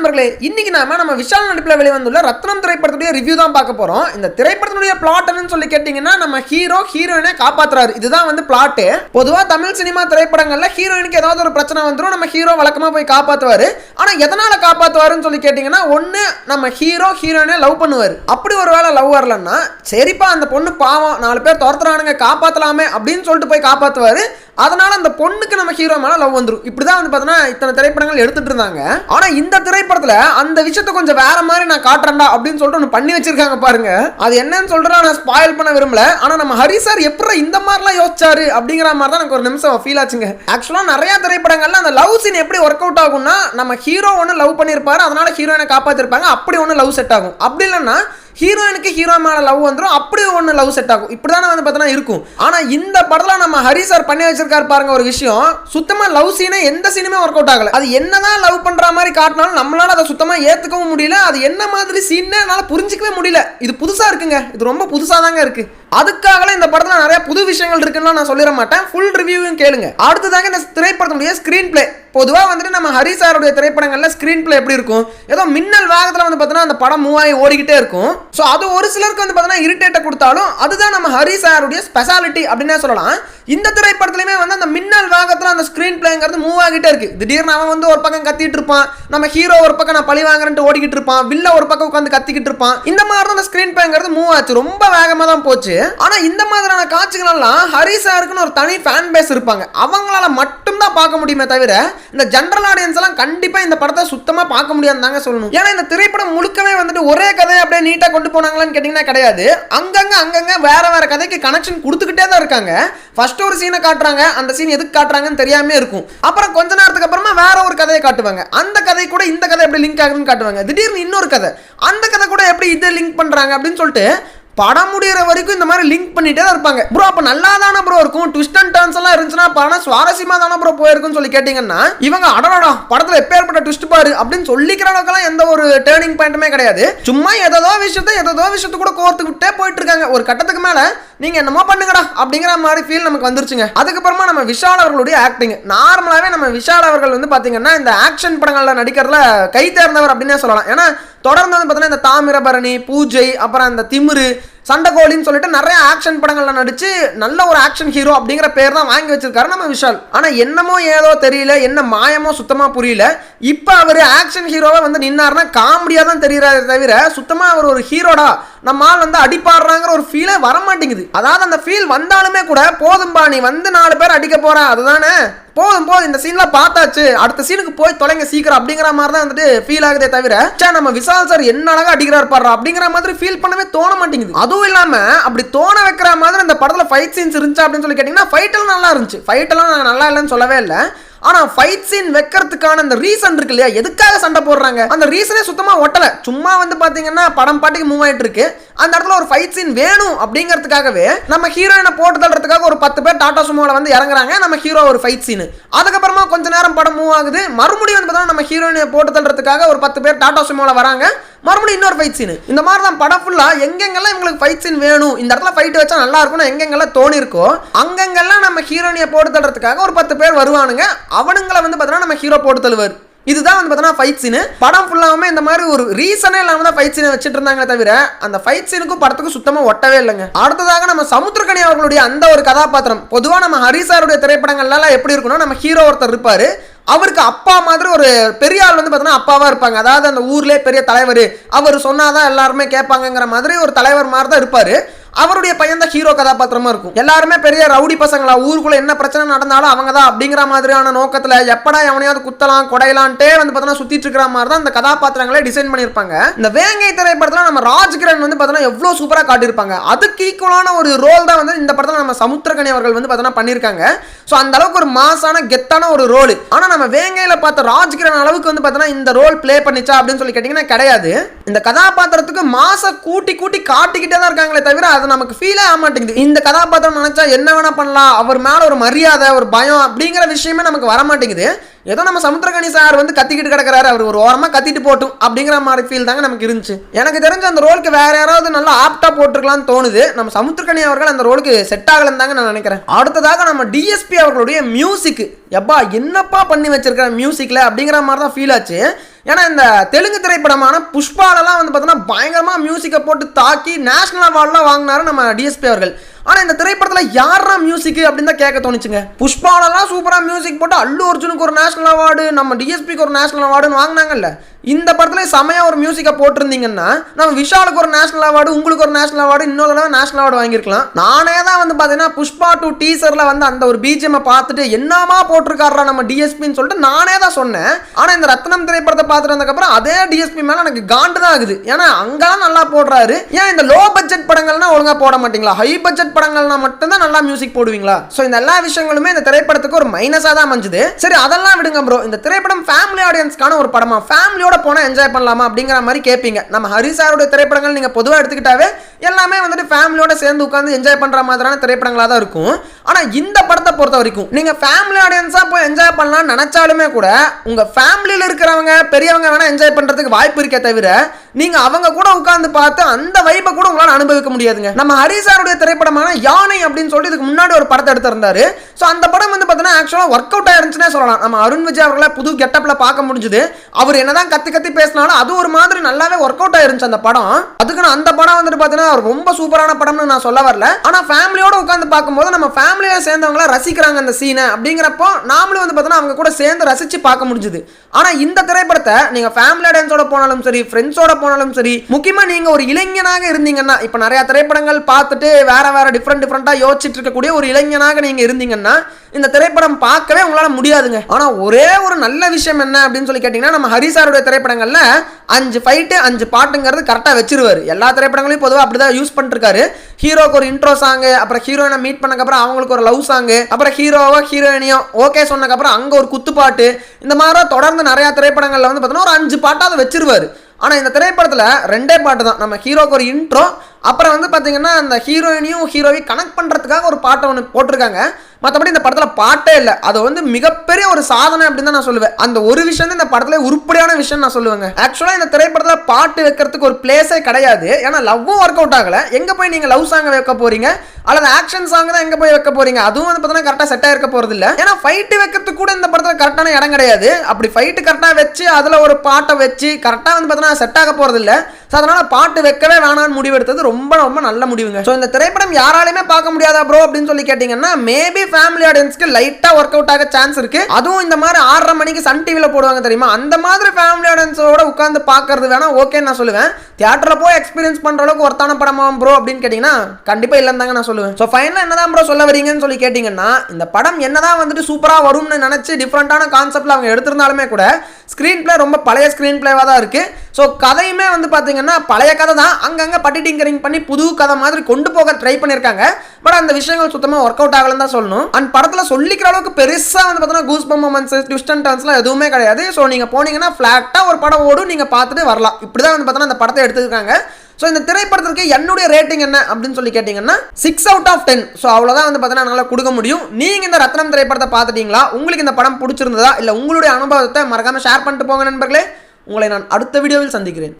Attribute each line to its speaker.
Speaker 1: நண்பர்களே இன்னைக்கு நாம நம்ம விஷால் நடிப்பில் வெளிவந்துள்ள ரத்னம் திரைப்படத்துடைய ரிவ்யூ தான் பார்க்க போறோம். இந்த திரைப்படத்துடைய பிளாட் என்னன்னு சொல்லி கேட்டீங்கன்னா நம்ம ஹீரோ ஹீரோயினை காப்பாத்துறாரு. இதுதான் வந்து பிளாட்டு பொதுவா தமிழ் சினிமா திரைப்படங்கள்ல ஹீரோயினுக்கு ஏதாவது ஒரு பிரச்சனை வந்துடும் நம்ம ஹீரோ வழக்கமா போய் காப்பாத்துவாரு. ஆனா எதனால காப்பாத்துவாருன்னு சொல்லி கேட்டீங்கன்னா ஒன்று நம்ம ஹீரோ ஹீரோயினை லவ் பண்ணுவாரு. அப்படி ஒரு வேளை லவ் வரலன்னா சரிப்பா அந்த பொண்ணு பாவம் நாலு பேர் துரத்துறானுங்க காப்பாத்தலாமே அப்படின்னு சொல்லிட்டு போய் காப்பாத்துவாரு. அதனால அந்த பொண்ணுக்கு நம்ம ஹீரோ மேல லவ் வந்துரும். இப்படிதான் வந்து பார்த்தோன்னா இத்தனை திரைப்படங்கள் எடுத்துட்டு இருந்தாங்க. ஆனா இந்த திரைப்படத்துல அந்த விஷயத்தை கொஞ்சம் வேற மாதிரி நான் காட்டுறேன்டா அப்படின்னு சொல்லிட்டு ஒன்று பண்ணி வச்சிருக்காங்க பாருங்க. அது என்னன்னு சொல்றேன் நான் ஸ்பாயில் பண்ண விரும்பல. ஆனா நம்ம ஹரி சார் எப்படி இந்த மாதிரிலாம் யோசிச்சாரு அப்படிங்கிற மாதிரி தான் எனக்கு ஒரு நிமிஷம் ஃபீல் ஆச்சுங்க. ஆக்சுவலா நிறைய திரைப்படங்கள்ல அந்த லவ் சீன் எப்படி ஒர்க் அவுட் ஆகும்னா நம்ம ஹீரோ ஒன்று லவ் பண்ணியிருப்பாரு அதனால ஹீரோயினை காப்பாத்திருப்பாங்க. அப்படி ஒன்று லவ் செட் ஆகும். அப்படி இல்லைன்னா ஹீரோயினுக்கு ஹீரோ மேலே லவ் வந்துடும் அப்படி ஒன்று லவ் செட் ஆகும். இப்படி தானே வந்து பார்த்தோன்னா இருக்கும். ஆனால் இந்த படத்தில் நம்ம ஹரி சார் பண்ணி வச்சிருக்காரு பாருங்க ஒரு விஷயம். சுத்தமாக லவ் சீனே எந்த சீனுமே ஒர்க் அவுட் ஆகலை. அது என்னதான் லவ் பண்ணுற மாதிரி காட்டினாலும் நம்மளால அதை சுத்தமாக ஏற்றுக்கவும் முடியல. அது என்ன மாதிரி சீன்னே என்னால் புரிஞ்சிக்கவே முடியல. இது புதுசாக இருக்குங்க. இது ரொம்ப புதுசாக தாங்க இருக்கு. அதுக்காகலாம் இந்த படத்தில் நிறைய புது விஷயங்கள் இருக்குன்னு நான் சொல்லிட மாட்டேன். ஃபுல் ரிவ்யூவும் கேளுங்க. அடுத்ததாக இந்த திரைப்படத்துடைய ஸ்க்ரீன் பிளே பொதுவாக வந்துட்டு நம்ம ஹரி சாருடைய திரைப்படங்களில் ஸ்க்ரீன் பிளே எப்படி இருக்கும்? ஏதோ மின்னல் வேகத்தில் வந்து பார்த்தோன்னா அந்த படம் மூவாயி ஓடிக்கிட்டே இருக்கும். ஸோ அது ஒரு சிலருக்கு வந்து பார்த்தோன்னா இரிட்டேட்டை கொடுத்தாலும் அதுதான் நம்ம ஹரி சாருடைய ஸ்பெஷாலிட்டி அப்படின்னே சொல்லலாம். இந்த திரைப்படத்துலையுமே வந்து அந்த மின்னல் வேகத்தில் அந்த ஸ்க்ரீன் பிளேங்கிறது மூவ் ஆகிட்டே இருக்கு. திடீர்னு அவன் வந்து ஒரு பக்கம் கத்திட்டு இருப்பான். நம்ம ஹீரோ ஒரு பக்கம் நான் பழி வாங்குறேன்ட்டு ஓடிக்கிட்டு இருப்பான். வில்ல ஒரு பக்கம் உட்காந்து கத்திக்கிட்டு இருப்பான். இந்த மாதிரி தான் அந்த ஸ்க்ரீன் பிளேங்கிறது மூவ் ஆச்சு. ரொம்ப வேகமாக தான் போச்சு. ஆனால் இந்த மாதிரியான காட்சிகள் எல்லாம் ஹரி சாருக்குன்னு ஒரு தனி ஃபேன் பேஸ் இருப்பாங்க. அவங்களால மட்டும்தான் பார்க்க முடியுமே தவிர இந்த ஜென்ரல் ஆடியன்ஸ் எல்லாம் கண்டிப்பா இந்த படத்தை சுத்தமா பார்க்க முடியாது தாங்க சொல்லணும். ஏன்னா இந்த திரைப்படம் முழுக்கவே வந்துட்டு ஒரே கதையை அப்படியே நீட்டா கொண்டு போனாங்களான்னு கேட்டீங்கன்னா கிடையாது. அங்கங்க அங்கங்க வேற வேற கதைக்கு கனெக்ஷன் கொடுத்துக்கிட்டே தான் இருக்காங்க. ஃபர்ஸ்ட் ஒரு சீனை காட்டுறாங்க அந்த சீன் எதுக்கு காட்டுறாங்கன்னு தெரியாமே இருக்கும். அப்புறம் கொஞ்ச நேரத்துக்கு அப்புறமா வேற ஒரு கதையை காட்டுவாங்க. அந்த கதை கூட இந்த கதை எப்படி லிங்க் ஆகுதுன்னு காட்டுவாங்க. திடீர்னு இன்னொரு கதை. அந்த கதை கூட எப்படி இதை லிங்க் பண்ணுறாங்க அப்படின்னு சொல்லிட்டு படம் முடிகிற வரைக்கும் இந்த மாதிரி லிங்க் பண்ணிட்டே தான் இருப்பாங்க. ப்ரோ அப்போ நல்லா தானே ப்ரோ இருக்கும்? ட்விஸ்ட் அண்ட் டர்ன்ஸ் எல்லாம் இருந்துச்சுன்னா படம் சுவாரஸ்யமா தானே ப்ரோ போயிருக்குன்னு சொல்லி கேட்டிங்கன்னா இவங்க அடடா படத்தில் எப்பேற்பட்ட ட்விஸ்ட் பாரு அப்படின்னு சொல்லிக்கிற அளவுக்குலாம் எந்த ஒரு டேர்னிங் பாயிண்ட்டுமே கிடையாது. சும்மா எதோ விஷயத்த எதோ விஷயத்த கூட கோர்த்துக்கிட்டே போயிட்டு இருக்காங்க. ஒரு கட்டத்துக்கு மேலே நீங்க என்னமோ பண்ணுங்கடா அப்படிங்கிற மாதிரி ஃபீல் நமக்கு வந்துருச்சுங்க. அதுக்கப்புறமா நம்ம விஷால் அவர்களுடைய ஆக்டிங் நார்மலாவே நம்ம விஷால் அவர்கள் வந்து பாத்தீங்கன்னா இந்த ஆக்ஷன் படங்கள்ல நடிக்கிறதுல கை தேர்ந்தவர் அப்படின்னே சொல்லலாம். ஏன்னா தொடர்ந்து வந்து பார்த்தீங்கன்னா இந்த தாமிரபரணி பூஜை அப்புறம் அந்த திமிரு சண்டைகோழின்னு சொல்லிட்டு நிறைய ஆக்ஷன் படங்கள்ல நடிச்சு நல்ல ஒரு ஆக்ஷன் ஹீரோ அப்படிங்கிற பேர் தான் வாங்கி வச்சிருக்காரு நம்ம விஷால். ஆனா என்னமோ ஏதோ தெரியல என்ன மாயமோ சுத்தமா புரியல. இப்போ அவர் ஆக்ஷன் ஹீரோவை வந்து நின்னாருன்னா காமெடியா தான் தெரியறாரு தவிர சுத்தமா அவர் ஒரு ஹீரோடா நம்ம ஆள் வந்து அடிப்பாடுறாங்கிற ஒரு ஃபீலே வர மாட்டேங்குது அதாவது அந்த ஃபீல் வந்தாலுமே கூட போதும்பா நீ வந்து நாலு பேர் அடிக்க போற. அதுதானே? போதும் போதும் இந்த சீன்லாம் பார்த்தாச்சு. அடுத்த சீனுக்கு போய் தொலைங்க சீக்கிரம். அப்படிங்கிற மாதிரி தான் வந்துட்டு ஃபீல் ஆகுதே தவிர சே நம்ம விசால் சார் என்ன அழகா அடிக்கிறார் பாடுறா அப்படிங்கிற மாதிரி ஃபீல் பண்ணவே தோண மாட்டேங்குது. அதுவும் இல்லாம அப்படி தோண வைக்கிற மாதிரி இந்த படத்துல ஃபைட் சீன்ஸ் இருந்துச்சு அப்படின்னு சொல்லி கேட்டீங்கன்னா ஃபைட் எல்லாம் நல்லா இருந்துச்சு. ஃபைட் எல்லாம் நான் நல்லா இல்லைன்னு சொல்லவே இல்லை. ஆனா ஃபைட் சீன் வைக்கிறதுக்கான அந்த ரீசன் இருக்கு இல்லையா? எதுக்காக சண்டை போடுறாங்க? அந்த ரீசனே சுத்தமா ஒட்டல. சும்மா வந்து பாத்தீங்கன்னா படம் பாட்டுக்கு மூவ் ஆயிட்டு இருக்கு. அந்த இடத்துல ஒரு ஃபைட் சீன் வேணும் அப்படிங்கிறதுக்காகவே நம்ம ஹீரோயினை போட்டு தள்ளுறதுக்காக ஒரு பத்து பேர் டாடா சுமோல வந்து இறங்குறாங்க. நம்ம ஹீரோ ஒரு ஃபைட் சீன் அதுக்கப்புறமா கொஞ்ச நேரம் படம் மூவ் ஆகுது. மறுபடியும் வந்து பார்த்தா நம்ம ஹீரோயினை போட்டு தள்ளுறதுக்காக ஒரு பத்து பேர் டாடா சுமோல வராங்க. மறுபடியும் இன்னொரு ஃபைட் சீன் இந்த மாதிரி தான் படம் ஃபுல்லாக எங்கெங்கெல்லாம் இவங்களுக்கு ஃபைட் சீன் வேணும் இந்த இடத்துல ஃபைட் வச்சா நல்லா இருக்கும்னு எங்கெங்கெல்லாம் தோணி இருக்கோ நம்ம ஹீரோனியை போட்டு தள்ளுறதுக்காக ஒரு பத்து பேர் வருவானுங்க. அவனுங்களை வந்து பார்த்தோன்னா நம்ம ஹீரோ போட்டு தள்ளுவார். இதுதான் வந்து பார்த்தோன்னா ஃபைட் சீனு படம் ஃபுல்லாகவுமே இந்த மாதிரி ஒரு ரீசனே இல்லாமல் தான் ஃபைட் சீனை வச்சுட்டு இருந்தாங்களே தவிர அந்த ஃபைட் சீனுக்கும் படத்துக்கும் சுத்தமாக ஒட்டவே இல்லைங்க. அடுத்ததாக நம்ம சமுத்திரக்கணி அவர்களுடைய அந்த ஒரு கதாபாத்திரம் பொதுவாக நம்ம ஹரிசாருடைய திரைப்படங்கள்லாம் எப்படி இருக்குன்னா நம்ம ஹீரோ ஒருத்தர் இருப்பார். அவருக்கு அப்பா மாதிரி ஒரு பெரிய ஆள் வந்து பார்த்தோன்னா அப்பாவாக இருப்பாங்க. அதாவது அந்த ஊர்லேயே பெரிய தலைவர் அவர் சொன்னாதான் எல்லாருமே கேட்பாங்கங்கிற மாதிரி ஒரு தலைவர் மாதிரி தான் இருப்பார். அவருடைய பையன் தான் ஹீரோ கதாபாத்திரமா இருக்கும். எல்லாருமே பெரிய ரவுடி பசங்களா ஊருக்குள்ள என்ன பிரச்சனை நடந்தாலும் அவங்க தான் அப்படிங்கிற மாதிரியான நோக்கத்துல எப்படா எவனையாவது குத்தலாம் கொடையலான்ட்டே வந்து பார்த்தோன்னா சுத்திட்டு இருக்கிற மாதிரி தான் இந்த கதாபாத்திரங்களே டிசைன் பண்ணியிருப்பாங்க. இந்த வேங்கை திரைப்படத்துல நம்ம ராஜ்கிரண் வந்து பார்த்தோன்னா எவ்வளோ சூப்பராக காட்டியிருப்பாங்க. அதுக்கு ஈக்குவலான ஒரு ரோல் தான் வந்து இந்த படத்துல நம்ம சமுத்திரகனி அவர்கள் வந்து பார்த்தோன்னா பண்ணியிருக்காங்க. ஸோ அந்த அளவுக்கு ஒரு மாசான கெத்தான ஒரு ரோல் ஆனா நம்ம வேங்கையில பார்த்த ராஜ்கிரண் அளவுக்கு வந்து பார்த்தோன்னா இந்த ரோல் ப்ளே பண்ணிச்சா அப்படின்னு சொல்லி கேட்டிங்கன்னா கிடையாது. இந்த கதாபாத்திரத்துக்கு மாச கூட்டி கூட்டி காட்டிக்கிட்டே தான் இருக்காங்களே தவிர அதை நமக்கு ஃபீலே ஆக மாட்டேங்குது. இந்த கதாபாத்திரம் நினைச்சா என்ன வேணா பண்ணலாம். அவர் மேலே ஒரு மரியாதை ஒரு பயம் அப்படிங்கிற விஷயமே நமக்கு வர மாட்டேங்குது. ஏதோ நம்ம சமுத்திரகணி சார் வந்து கத்திக்கிட்டு கிடக்குறாரு. அவர் ஒரு ஓரமாக கத்திட்டு போட்டும் அப்படிங்கிற மாதிரி ஃபீல் தாங்க நமக்கு இருந்துச்சு. எனக்கு தெரிஞ்ச அந்த ரோலுக்கு வேற யாராவது நல்லா ஆப்டா போட்டிருக்கலாம்னு தோணுது. நம்ம சமுத்திரகணி அவர்கள் அந்த ரோலுக்கு செட் ஆகலன்னு தாங்க நான் நினைக்கிறேன். அடுத்ததாக நம்ம டிஎஸ்பி அவர்களுடைய மியூசிக் எப்பா என்னப்பா பண்ணி வச்சிருக்கிற மியூசிக்ல அப்படிங்கிற மாதிரி தான் ஃபீல் ஆச்சு. ஏன்னா இந்த தெலுங்கு திரைப்படமான புஷ்பாலெல்லாம் வந்து பார்த்தோன்னா பயங்கரமாக மியூசிக்கை போட்டு தாக்கி நேஷனல் அவார்டெலாம் வாங்கினாரு நம்ம டிஎஸ்பி அவர்கள். ஆனால் இந்த திரைப்படத்தில் யாரா மியூசிக் அப்படின்னு தான் கேட்க தோணுச்சுங்க. புஷ்பாலெல்லாம் சூப்பராக மியூசிக் போட்டு அல்லு அர்ஜுனுக்கு ஒரு நேஷனல் அவார்டு நம்ம டிஎஸ்பிக்கு ஒரு நேஷனல் அவார்டுன்னு வாங்கினாங்கல்ல. இந்த படத்தில் செமையா ஒரு மியூசிக்கை போட்டிருந்தீங்கன்னா நம்ம விஷாலுக்கு ஒரு நேஷனல் அவார்டு உங்களுக்கு ஒரு நேஷனல் அவார்டு இன்னொரு தடவை நேஷனல் அவார்டு வாங்கியிருக்கலாம். நானே தான் வந்து பார்த்தீங்கன்னா புஷ்பா டூ டீசரில் வந்து அந்த ஒரு பிஜிஎம்மை பார்த்துட்டு என்னமா போட்டிருக்காரா நம்ம டிஎஸ்பின்னு சொல்லிட்டு நானே தான் சொன்னேன். ஆனால் இந்த ரத்னம் திரைப்படத்தை பார்த்துட்டு வந்ததுக்கப்புறம் அதே டிஎஸ்பி மேலே எனக்கு காண்டு தான் ஆகுது. ஏன்னா அங்கெல்லாம் நல்லா போடுறாரு. ஏன் இந்த லோ பட்ஜெட் படங்கள்னா ஒழுங்காக போட மாட்டீங்களா? ஹை பட்ஜெட் படங்கள்னா மட்டும்தான் நல்லா மியூசிக் போடுவீங்களா? ஸோ இந்த எல்லா விஷயங்களுமே இந்த திரைப்படத்துக்கு ஒரு மைனஸாக தான் அமைஞ்சுது. சரி அதெல்லாம் விடுங்க ப்ரோ இந்த திரைப்படம் ஃபேமிலி ஆடியன்ஸ்க்கான ஒரு படமா? ஃபேமிலியோட போனால் என்ஜாய் பண்ணலாமா அப்படிங்கிற மாதிரி கேட்பீங்க நம்ம ஹரிசாருடைய திரைப்படங்கள் நீங்கள் பொதுவாக எடுத்துக்கிட்டாவே எல்லாமே வந்துட்டு ஃபேமிலியோட சேர்ந்து உட்காந்து என்ஜாய் பண்ணுற மாதிரியான திரைப்படங்களாக தான் இருக்கும். ஆனால் இந்த படத்தை பொறுத்த வரைக்கும் நீங்கள் ஃபேமிலி ஆடியன்ஸாக போய் என்ஜாய் பண்ணலாம்னு நினச்சாலுமே கூட உங்கள் ஃபேமிலியில் இருக்கிறவங்க பெரியவங்க வேணால் என்ஜாய் பண்ணுறதுக்கு வாய்ப்பு இருக்கே தவிர நீங்கள் அவங்க கூட உட்காந்து பார்த்து அந்த வைப்பை கூட உங்களால் அனுபவிக்க முடியாதுங்க. நம்ம ஹரி சாருடைய திரைப்படமான யானை அப்படின்னு சொல்லிட்டு இதுக்கு முன்னாடி ஒரு படத்தை எடுத்திருந்தாரு. ஸோ அந்த படம் வந்து பார்த்தீங்கன்னா ஆக்சுவலாக ஒர்க் அவுட் ஆயிருந்துச்சுன்னே சொல்லலாம். நம்ம அருண் விஜய் அவர்களை புது கெட்டப்பில் பார்க்க முடிஞ்சுது. அவர் என்னதான் கத்தி கத்தி பேசினாலும் அது ஒரு மாதிரி நல்லாவே ஒர்க் அவுட் ஆயிருந்துச்சு அந்த படம். அதுக்கு அந்த படம் வந்துட்டு பார்த்தீங்கன்னா ரொம்ப சூப்பரான படம்னு நான் சொல்ல வரல. ஆனால் ஃபேமிலியோட உட்காந்து பார்க்கும்போது நம்ம ஃபேமிலி ஃபேமிலியை சேர்ந்தவங்கள ரசிக்கிறாங்க அந்த சீனை அப்படிங்கிறப்போ நாமளும் வந்து பார்த்தோன்னா அவங்க கூட சேர்ந்து ரசித்து பார்க்க முடிஞ்சுது. ஆனால் இந்த திரைப்படத்தை நீங்கள் ஃபேமிலி ஆடியன்ஸோட போனாலும் சரி ஃப்ரெண்ட்ஸோட போனாலும் சரி முக்கியமாக நீங்கள் ஒரு இளைஞனாக இருந்தீங்கன்னா இப்போ நிறையா திரைப்படங்கள் பார்த்துட்டு வேற வேற டிஃப்ரெண்ட் டிஃப்ரெண்ட்டாக யோசிச்சுட்டு இருக்கக்கூடிய ஒரு இளைஞனாக நீங்கள் இருந்தீங்கன்னா இந்த திரைப்படம் பார்க்கவே உங்களால் முடியாதுங்க. ஆனால் ஒரே ஒரு நல்ல விஷயம் என்ன அப்படின்னு சொல்லி கேட்டிங்கன்னா நம்ம ஹரிசாருடைய திரைப்படங்களில் அஞ்சு ஃபைட்டு அஞ்சு பாட்டுங்கிறது கரெக்டாக வச்சிருவார். எல்லா திரைப்படங்களையும் பொதுவாக அப்படி தான் யூஸ் பண்ணிருக்காரு. ஹீரோக்கு ஒரு இன்ட்ரோ சாங்கு அப்புறம் ஹீரோயினை மீட் பண்ணக்கப்புறம் அவங்களுக்கு ஒரு லவ் சாங்கு அப்புறம் ஹீரோவோ ஹீரோயினியோ ஓகே சொன்னக்கப்புறம் அங்கே ஒரு குத்துப்பாட்டு. இந்த மாதிரி தொடர்ந்து நிறையா திரைப்படங்களில் வந்து பார்த்தோன்னா ஒரு அஞ்சு பாட்டாக அதை வச்சிருவார். ஆனால் இந்த திரைப்படத்தில் ரெண்டே பாட்டு தான். நம்ம ஹீரோக்கு ஒரு இன்ட்ரோ அப்புறம் வந்து பார்த்தீங்கன்னா அந்த ஹீரோயினையும் ஹீரோவையும் கனெக்ட் பண்ணுறதுக்காக ஒரு பாட்டை ஒன்று போட்டிருக்காங்க. மற்றபடி இந்த படத்தில் பாட்டே இல்லை. அது வந்து மிகப்பெரிய ஒரு சாதனை அப்படின்னு தான் நான் சொல்லுவேன். அந்த ஒரு விஷயம் இந்த படத்தில் உருப்படியான விஷயம் நான் சொல்லுவேங்க. ஆக்சுவலாக இந்த திரைப்படத்தில் பாட்டு வைக்கிறதுக்கு ஒரு பிளேஸே கிடையாது. ஏன்னா லவ்வும் ஒர்க் அவுட் ஆகலை. எங்கே போய் நீங்கள் லவ் சாங்கை வைக்க போகிறீங்க அல்லது ஆக்ஷன் சாங் தான் எங்கே போய் வைக்க போகிறீங்க அதுவும் வந்து பார்த்தீங்கன்னா கரெக்டாக செட் இருக்க போகிறது இல்லை. ஏன்னா ஃபைட்டு வைக்கிறதுக்கு கூட இந்த படத்தில் கரெக்டான இடம் கிடையாது. அப்படி ஃபைட்டு கரெக்டாக வச்சு அதில் ஒரு பாட்டை வச்சு கரெக்டாக வந்து பார்த்தீங்கன்னா செட் ஆக போகிறது இல்லை. ஸோ அதனால் பாட்டு வைக்கவே வேணாம்னு முடிவெடுத்தது ரொம்ப ரொம்ப நல்ல முடிவுங்க. ஸோ இந்த திரைப்படம் யாராலையுமே பார்க்க முடியாதா ப்ரோ அப்படின்னு சொல்லி கேட்டிங்கன்னா மேபி ஃபேமிலி ஆடியன்ஸ்க்கு லைட்டாக ஒர்க் அவுட் ஆக சான்ஸ் இருக்குது அதுவும் இந்த மாதிரி ஆறரை மணிக்கு சன் டிவியில் போடுவாங்க தெரியுமா? அந்த மாதிரி ஃபேமிலி ஆடியன்ஸோட உட்காந்து பார்க்கறது வேணா ஓகேன்னு நான் சொல்லுவேன். தியேட்டரில் போய் எக்ஸ்பீரியன்ஸ் பண்ணுற அளவுக்கு ஒருத்தான படமா ப்ரோ அப்படின்னு கேட்டிங்கன்னா கண்டிப்பாக இல்லைன்னு தாங்க நான் சொல்லுவேன். ஸோ ஃபைனலாக என்னதான் ப்ரோ சொல்ல வரீங்கன்னு சொல்லி கேட்டிங்கன்னா இந்த படம் என்னதான் வந்துட்டு சூப்பராக வரும்னு நினச்சி டிஃப்ரெண்ட்டான கான்செப்டில் அவங்க எடுத்திருந்தாலுமே கூட ஸ்க்ரீன் பிளே ரொம்ப பழைய ஸ்க்ரீன் பிளேவாக தான் இருக்குது ஸோ கதையுமே வந்து பார்த்தீங்கன்னா பழைய கதை தான். அங்கங்கே பட்டி டிங்கரிங் பண்ணி புது கதை மாதிரி கொண்டு போக ட்ரை பண்ணியிருக்காங்க பட் அந்த விஷயங்கள் சுத்தமாக ஒர்க் அவுட் ஆகலன்னு தான் சொல்லணும். அண்ட் படத்தில் சொல்லிக்கிற அளவுக்கு பெருசாக வந்து பார்த்தீங்கன்னா கூஸ் பம் மொமெண்ட்ஸ் ட்விஸ்ட் அண்ட் டர்ன்ஸ்லாம் எதுவுமே கிடையாது. ஸோ நீங்கள் போனீங்கன்னா ஃப்ளாட்டாக ஒரு படம் ஓடும் நீங்கள் பார்த்துட்டு வரலாம். இப்படி தான் வந்து பார்த்தீங்கன்னா அந்த படத்தை எடுத்துருக்காங்க. ஸோ இந்த திரைப்படத்திற்கு என்னுடைய ரேட்டிங் என்ன அப்படின்னு சொல்லி கேட்டிங்கன்னா six out of ten so அவ்வளோதான் வந்து பார்த்தீங்கன்னா என்னால் கொடுக்க முடியும். நீங்கள் இந்த ரத்னம் திரைப்படத்தை பார்த்துட்டீங்களா? உங்களுக்கு இந்த படம் பிடிச்சிருந்ததா? இல்லை உங்களுடைய அனுபவத்தை மறக்காமல் ஷேர் பண்ணிட்டு போங்க நண்பர்களே. உங்களை நான் அடுத்த வீடியோவில் சந்திக்கிறேன்.